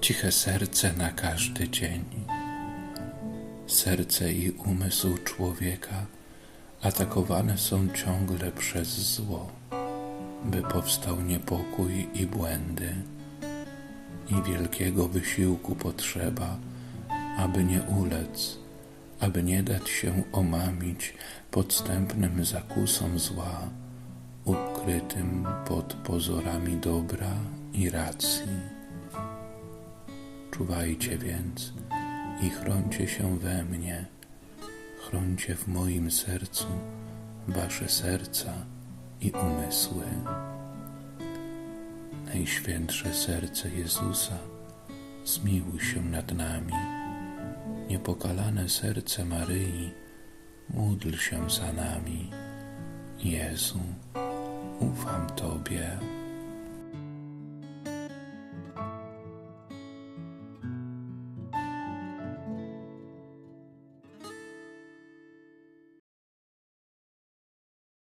ciche serce na każdy dzień. Serce i umysł człowieka atakowane są ciągle przez zło, by powstał niepokój i błędy. I wielkiego wysiłku potrzeba, aby nie ulec, aby nie dać się omamić podstępnym zakusom zła, ukrytym pod pozorami dobra i racji. Czuwajcie więc i chroncie się we mnie, chroncie w moim sercu wasze serca i umysły. Najświętsze serce Jezusa, zmiłuj się nad nami. Niepokalane serce Maryi, módl się za nami. Jezu, ufam Tobie.